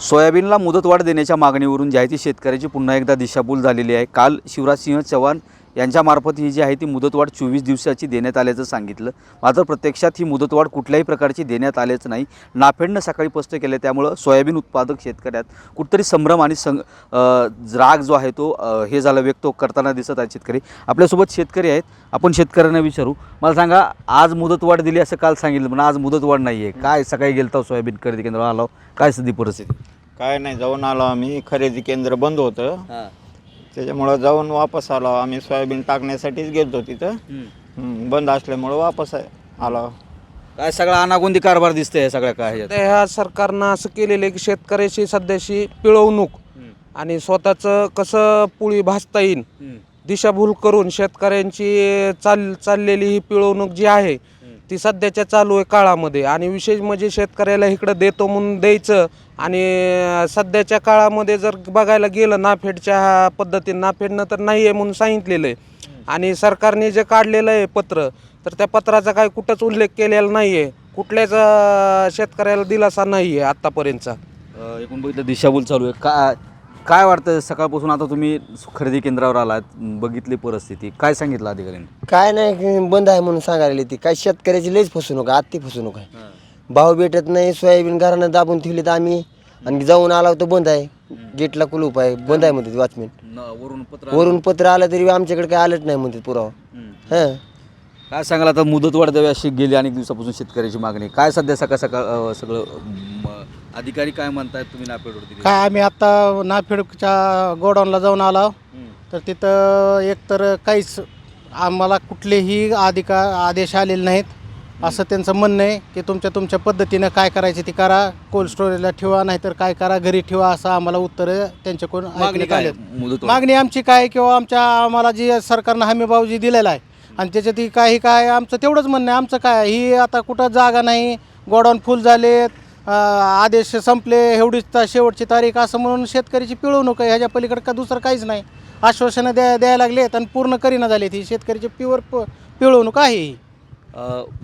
सोयाबीनला मुदतवाढ देण्याच्या मागणीवरून जी शेतकऱ्याची पुन्हा एकदा दिशाभूल झालेली आहे. काल शिवराजसिंह चव्हाण यांच्यामार्फत ही जी आहे ती मुदतवाढ चोवीस दिवसाची देण्यात आल्याचं सांगितलं. मात्र प्रत्यक्षात ही मुदतवाढ कुठल्याही प्रकारची देण्यात आल्याचं नाही. नाफेडनं सकाळी स्पष्ट केलं त्यामुळं सोयाबीन उत्पादक शेतकऱ्यात कुठतरी संभ्रम आणि सं राग जो आहे तो हे झाला व्यक्त करताना दिसत आहेत शेतकरी. आपल्यासोबत शेतकरी आहेत. आपण शेतकऱ्यांना विचारू. मला सांगा आज मुदतवाढ दिली असं काल सांगितलं पण आज मुदतवाढ नाही आहे काय सकाळी गेलता सोयाबीन खरेदी केंद्रावर? आलो काय सध्या परिस्थिती? काय नाही जाऊन आलो आम्ही. खरेदी केंद्र बंद होतं. त्याच्यामुळं जाऊन वापस आलो. आम्ही सोयाबीन टाकण्यासाठीच गेलतो तिथं. हम्म, बंद असल्यामुळं वापस आहे- आलो. काय सगळा अनागोंदी कारभार दिसतंय या सगळ्या काय ह्याच्यात? तर ह्या सरकारनं असं केलेलं आहे की शेतकऱ्याची सध्याची पिळवणूक आणि स्वतःचं कसं पुळी भासता येईल दिशाभूल करून शेतकऱ्यांची चाल चाललेली ही पिळवणूक जी आहे ती सध्याच्या चालू आहे काळामध्ये. आणि विशेष म्हणजे शेतकऱ्याला इकडं देतो म्हणून द्यायचं. आणि सध्याच्या काळामध्ये जर बघायला गेलं नाफेडच्या पद्धतीने नाफेडनं तर नाही आहे म्हणून सांगितलेलं आहे आणि सरकारने जे काढलेलं आहे पत्र तर त्या पत्राचा काही कुठंच उल्लेख केलेला नाही आहे कुठल्याच शेतकऱ्याला दिलासा नाही आहे आत्तापर्यंतचा एकूण बघितलं दिशाभूल चालू आहे. का काय वाटतं सकाळपासून आता तुम्ही खरेदी केंद्रावर आलात बघितली परिस्थिती काय सांगितलं अधिकाऱ्यांनी? काय नाही बंद आहे म्हणून सांगायला ती. काय शेतकऱ्याची लईच फसवणूक आहे आत्ती फसवणूक आहे. भाव भेटत नाही सोयाबीन घरानं दाबून ठेवली तर आम्ही. आणि जाऊन आला तर बंद आहे. गेटला कुलूप आहे बंद आहे म्हणतात वॉचमॅन. वरून पत्र वरून पत्र आलं तरी आमच्याकडे काय आलंच नाही म्हणतात पुरावा. हां. काय सांगाल आता मुदतवाढ द्यावी अशी गेली अनेक दिवसापासून शेतकऱ्याची मागणी. काय सध्या सकाळ सकाळ सगळं अधिकारी काय म्हणतायत तुम्ही नापेडवर दिली काय आम्ही आत्ता नाफेडच्या गोडाऊनला जाऊन आलो तर तिथं एकतर काहीच आम्हाला कुठलेही अधिका आदेश आलेले नाहीत. असं त्यांचं म्हणणं आहे की तुमच्या तुमच्या पद्धतीनं काय करायचे ते करा. कोल्ड स्टोरेजला ठेवा नाहीतर काय करा घरी ठेवा असं आम्हाला उत्तर त्यांच्याकडून मागणी ऐकण्यात. मुदतवाढ? मागणी आमची काय किंवा आमच्या आम्हाला जी सरकारनं हमी भाव जी दिलेला आहे आणि त्याच्यात काही काय आमचं तेवढंच म्हणणं आहे. आमचं काय ही आता कुठं जागा नाही. गोडाऊन फुल झालेत. आदेश संपले एवढीच ता शेवटची तारीख असं म्हणून शेतकऱ्याची पिळवणूक आहे. ह्याच्या पलीकडे का दुसरं काहीच नाही. आश्वासनं द्या द्यायला लागलेत आणि पूर्ण करीना झाली ती शेतकऱ्याची प्युअर प पिळवणूक आहे ही.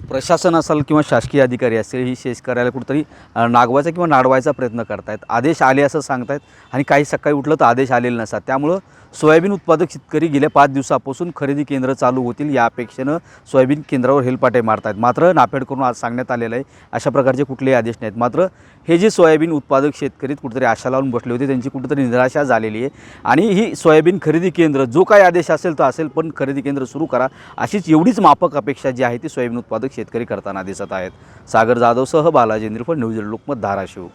प्रशासन असेल किंवा शासकीय अधिकारी असेल ही शेतकऱ्याला कुठंतरी नागवायचा किंवा नाडवायचा प्रयत्न करतायत. आदेश आले असं सांगतायत आणि काही सकाळी उठलं तर आदेश आलेले नसतात. त्यामुळं सोयाबीन उत्पादक शेतकरी गेल्या पाच दिवसापासून खरेदी केंद्र चालू होतील या अपेक्षेनं सोयाबीन केंद्रावर हेलपाटे मारतायत. मात्र नाफेडकडून आज सांगण्यात आलेलं आहे अशा प्रकारचे कुठलेही आदेश नाहीत. मात्र हे जे सोयाबीन उत्पादक शेतकरी कुठेतरी आशा लावून बसले होते त्यांची कुठेतरी निराशा झालेली आहे. आणि ही सोयाबीन खरेदी केंद्र जो काय आदेश असेल तो असेल पण खरेदी केंद्र सुरू करा. अशीच एवढीच माफक अपेक्षा जी आहे ती सोयाबीन उत्पादक शेतकरी करताना दिसत आहेत. सागर जाधवसह बालाजी फळ न्यूज लोकमत धाराशिव.